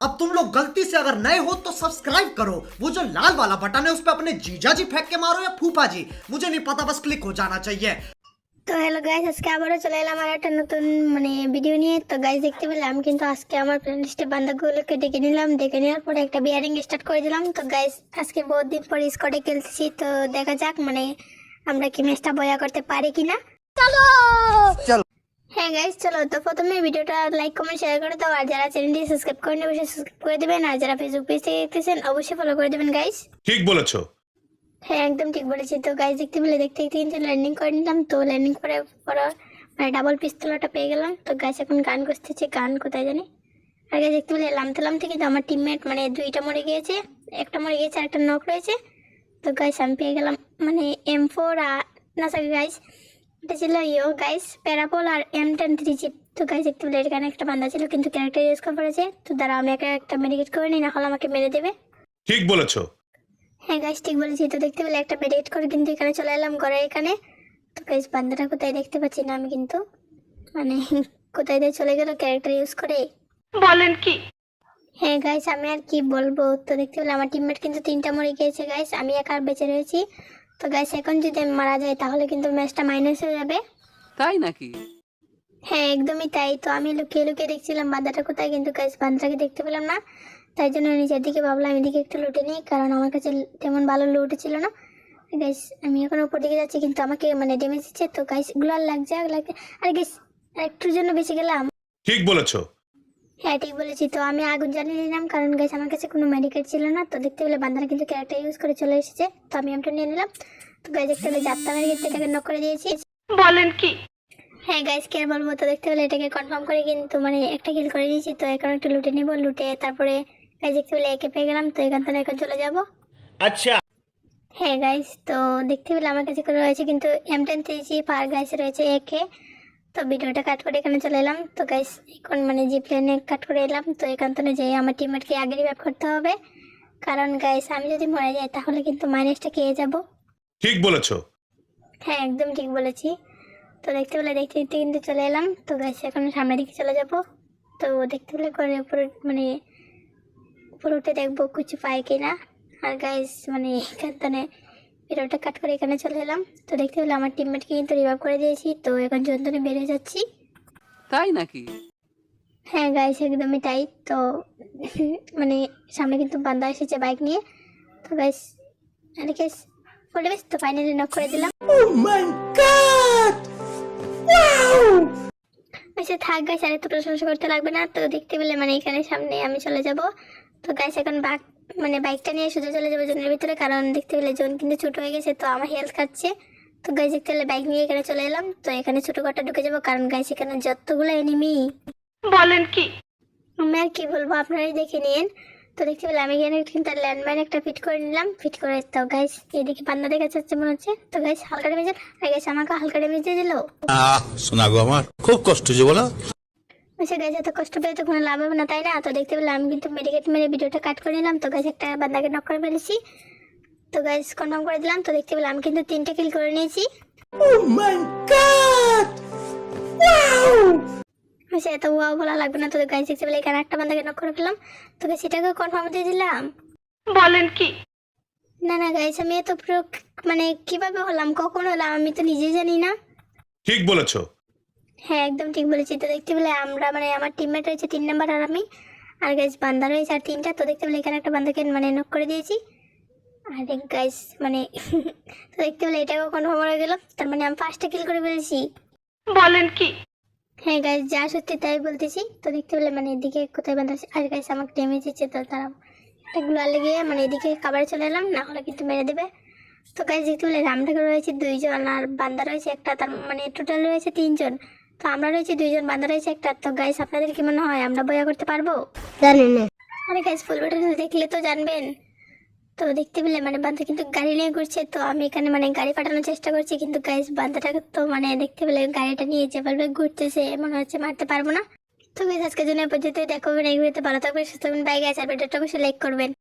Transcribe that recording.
अब तुम लोग गलती से अगर नए हो तो सब्सक्राइब करो वो जो लाल वाला बटन है उस पर अपने जीजा जी फेंक के मारो या फूफा जी मुझे नहीं पता बस क्लिक हो जाना चाहिए তো হ্যালো গাইস আজকে আবারও চলে এলাম আর একটা নতুন মানে ভিডিও নিয়ে তো গাইস দেখতে পেলাম কিন্তু আজকে আমার প্লেলিস্টে বান্ধাগুলোকে ডেকে নিলাম ডেকে নেওয়ার পরে একটা বিয়ারিং স্টার্ট করে দিলাম তো গাইস আজকে বহুত দিন পর স্কোয়াডে খেলতেছি তো দেখা যাক মানে আমরা কি ম্যাচটা বয়া করতে পারি কিনা চলো চলো। হ্যাঁ গাইস চলো তো প্রথমে ভিডিওটা লাইক কমেন্ট শেয়ার করে দাও। আর যারা চ্যানেলটি সাবস্ক্রাইব করেন অবশ্যই সাবস্ক্রাইব করে দেবেন। আর যারা ফেসবুক পেজ থেকে দেখতেছেন অবশ্যই ফলো করে দেবেন গাইস ঠিক বলেছ। হ্যাঁ একদম ঠিক বলেছি। তো গাইজ দেখতে পেলে দেখতে দেখতে কিন্তু ল্যান্ডিং করে নিলাম। তো ল্যান্ডিং করে পর মানে ডাবল পিস্তলটা পেয়ে গেলাম। তো গাছ এখন গান করতেছে। গান কোথায় জানি? আর গাছ দেখতে পেলে লামতে লামতে কিন্তু আমার টিমমেট মানে দুইটা মরে গিয়েছে। একটা মরে গিয়েছে আর একটা নক রয়েছে। তো গাইস আমি পেয়ে গেলাম মানে এম ফোর আর না সরি গাইস এটা ছিল ইয়ো গাইস প্যারাপল আর এম টেন থ্রি জিপ তো গাইস দেখতে পেলে এখানে একটা বান্ধা ছিল কিন্তু ক্যারেক্টার ইউজ করে পড়েছে তো দ্বারা আমি একা একটা মেডিকেট করে নিই না হলে আমাকে মেরে দেবে। ঠিক বলেছ। হ্যাঁ গাইস ঠিক বলেছি। তো দেখতে পেলে একটা মেডিকেট করে কিন্তু এখানে চলে এলাম ঘরে এখানে। তো গাইস বান্দাটা কোথায় দেখতে পাচ্ছি না আমি কিন্তু। মানে কোথায় দিয়ে চলে গেল ক্যারেক্টার ইউজ করে। বলেন কি? হ্যাঁ গাইস আমি আর কি বলব? তো দেখতে পেলে আমার টিমমেট কিন্তু তিনটা মরে গিয়েছে গাইস আমি একা আর বেঁচে রয়েছি। তো গাইস এখন যদি আমি মারা যাই তাহলে কিন্তু ম্যাচটা মাইনাস হয়ে যাবে। তাই নাকি? হ্যাঁ একদমই তাই। তো আমি লুকিয়ে লুকিয়ে দেখছিলাম বান্দাটা কোথায় কিন্তু গাইস বান্দাটাকে দেখতে পেলাম না। তাই জন্য নিজের দিকে ভাবলাম এদিকে একটু লুটে নিই কারণ আমার কাছে তেমন ভালো লুট ছিল না। গাইস আমি এখন উপর দিকে যাচ্ছি কিন্তু আমাকে মানে ড্যামেজ দিচ্ছে। তো গাইসগুলার লাগছে আর লাগছে আর গাইস একটুর জন্য বেঁচে গেলাম। ঠিক বলেছ। হ্যাঁ ঠিক বলেছি। তো আমি আগুন জ্বালিয়ে নিলাম কারণ গাছ আমার কাছে কোনো মেডিকেল ছিল না। তো দেখতে পেলে বান্দারা কিন্তু ক্যারেক্টার ইউজ করে চলে এসেছে। তো আমি আমটা নিয়ে নিলাম। তো গাছ দেখতে পেলে যাত্রা মেরে কিন্তু এটাকে নক করে দিয়েছি। বলেন কি? হ্যাঁ গাইজ কে বলব? তো দেখতে পেলে এটাকে কনফার্ম করে কিন্তু মানে একটা কিল করে দিয়েছি। তো এখন একটু লুটে নিব। লুটে তারপরে গাইজ দেখতে পেলে একে পেয়ে গেলাম। তো এখান থেকে এখন চলে যাব। আচ্ছা। হ্যাঁ গাইজ তো দেখতে পেলে আমার কাছে কোনো রয়েছে কিন্তু এম টেন থ্রি জি পার গাইজ রয়েছে একে তো ভিডিওটা কাট করে এখানে চলে এলাম। তো গাইস এখন মানে জি প্লেনে কাট করে এলাম তো এখান থেকে যেয়ে আমার টিমমেটকে আগে রিভাইভ করতে হবে। কারণ গাইস আমি যদি মরে যাই তাহলে কিন্তু মাইনাসটা খেয়ে যাব। ঠিক বলেছ। হ্যাঁ একদম ঠিক বলেছি। তো দেখতে পেলে দেখতে দেখতে কিন্তু চলে এলাম। তো গাইস এখন সামনের দিকে চলে যাব। তো দেখতে পেলে করে উপরে মানে উপরে উঠে দেখব কিছু পাই কিনা। আর গাইস মানে এখান থেকে ভিডিওটা কাট করে এখানে চলে এলাম। তো দেখতে পেলে আমার টিমমেটকে কিন্তু রিভাইভ করে দিয়েছি। তো এখন যন্ত্রণে বেরিয়ে যাচ্ছি। তাই নাকি? হ্যাঁ গাইস একদমই তাই। তো মানে সামনে কিন্তু বান্দা এসেছে বাইক নিয়ে। তো গাইস আরে গাইস বলে বেশ তো ফাইনালি নক করে দিলাম। ও মাই আচ্ছা থাক গাইস আর এত প্রশংসা করতে লাগবে না। তো দেখতে পেলে মানে এখানে সামনে আমি চলে যাব। তো গাইস এখন বাক মানে বাইকটা নিয়ে সোজা চলে যাব জোনের ভিতরে কারণ দেখতে পেলে জোন কিন্তু ছোট হয়ে গেছে তো আমার হেলথ খাচ্ছে। তো গাইস দেখতে পেলে বাইক নিয়ে এখানে চলে এলাম তো এখানে ছোট ঘরটা ঢুকে যাব কারণ গাইস এখানে যতগুলো এনিমি বলেন কি? আমি আর কি বলব আপনারাই দেখে নিন। তো দেখতে পেলে আমি এখানে কিন্তু ল্যান্ডমাইন একটা ফিট করে নিলাম ফিট করে তো গাইস এদিকে পান্না দেখা যাচ্ছে মনে হচ্ছে। তো গাইস হালকা ড্যামেজ আর গাইস আমাকে হালকা ড্যামেজ দিয়ে দিলো। শোনা গো আমার খুব কষ্ট যে বলো। আচ্ছা গাইস এত কষ্ট পেয়ে তো কোনো লাভ হবে না তাই না? তো দেখতে পেলে আমি কিন্তু মেডিকেট মেরে ভিডিওটা কাট করে নিলাম। তো গাইস একটা বান্দাকে নক করে ফেলেছি। তো গাইস কনফার্ম করে দিলাম। তো দেখতে পেলে আমি কিন্তু তিনটে কিল করে নিয়েছি। আচ্ছা এত ওয়াও বলা লাগবে না। তো গাইস দেখতে পেলে এখানে একটা বান্দাকে নক করে ফেললাম। তো গাইস এটাকে কনফার্ম দিয়ে দিলাম। বলেন কি? না না গাইস আমি এত পুরো মানে কীভাবে হলাম? কখন হলাম? আমি তো নিজে জানি না। ঠিক বলেছ। হ্যাঁ একদম ঠিক বলেছি তো দেখতে পেলে আমরা মানে আমার টিমমেট রয়েছে তিন নাম্বার আর আমি। আর গাইস বান্দা রয়েছে আর তিনটা। তো দেখতে পেলে এখানে একটা বান্দাকে মানে নক করে দিয়েছি। আর গাইস মানে তো দেখতে পেলে এটাকেও কনফার্ম হয়ে গেল। তার মানে আমি ফার্স্টে কিল করে ফেলেছি। বলেন কি? হ্যাঁ গাইস যা সত্যি তাই বলতেছি। তো দেখতে পেলে মানে এদিকে কোথায় বান্ধা আছে? আর গাইস আমাকে ড্যামেজ দিচ্ছে তো তারা একটা গুলার লেগে মানে এদিকে খাবারে চলে এলাম না হলে কিন্তু মেরে দেবে। তো গাইস দেখতে পেলে রামটাকে রয়েছে দুইজন আর বান্দা রয়েছে একটা। তার মানে টোটাল রয়েছে তিনজন। তো আমরা রয়েছে দুইজন বান্দা রয়েছে একটা। তো গাইস আপনাদের কি মনে হয় আমরা বয়া করতে পারব? জানি না। আরে গাইস ফুল ভিডিও দেখলে তো জানবেন। তো দেখতে পেলে মানে বান্দা কিন্তু গাড়ি নিয়ে ঘুরছে তো আমি এখানে মানে গাড়ি পাঠানোর চেষ্টা করছি কিন্তু গাইস বান্দাটাকে তো মানে দেখতে পেলে গাড়িটা নিয়ে যেভাবে ঘুরতেছে মনে হচ্ছে মারতে পারব না। তো গাইস আজকের জন্য পর্যন্ত দেখো এই ভিডিওতে ভালো থাকবেন সুস্থ থাকবেন। বাই গাইস আর ভিডিওটা অবশ্যই লাইক করবেন।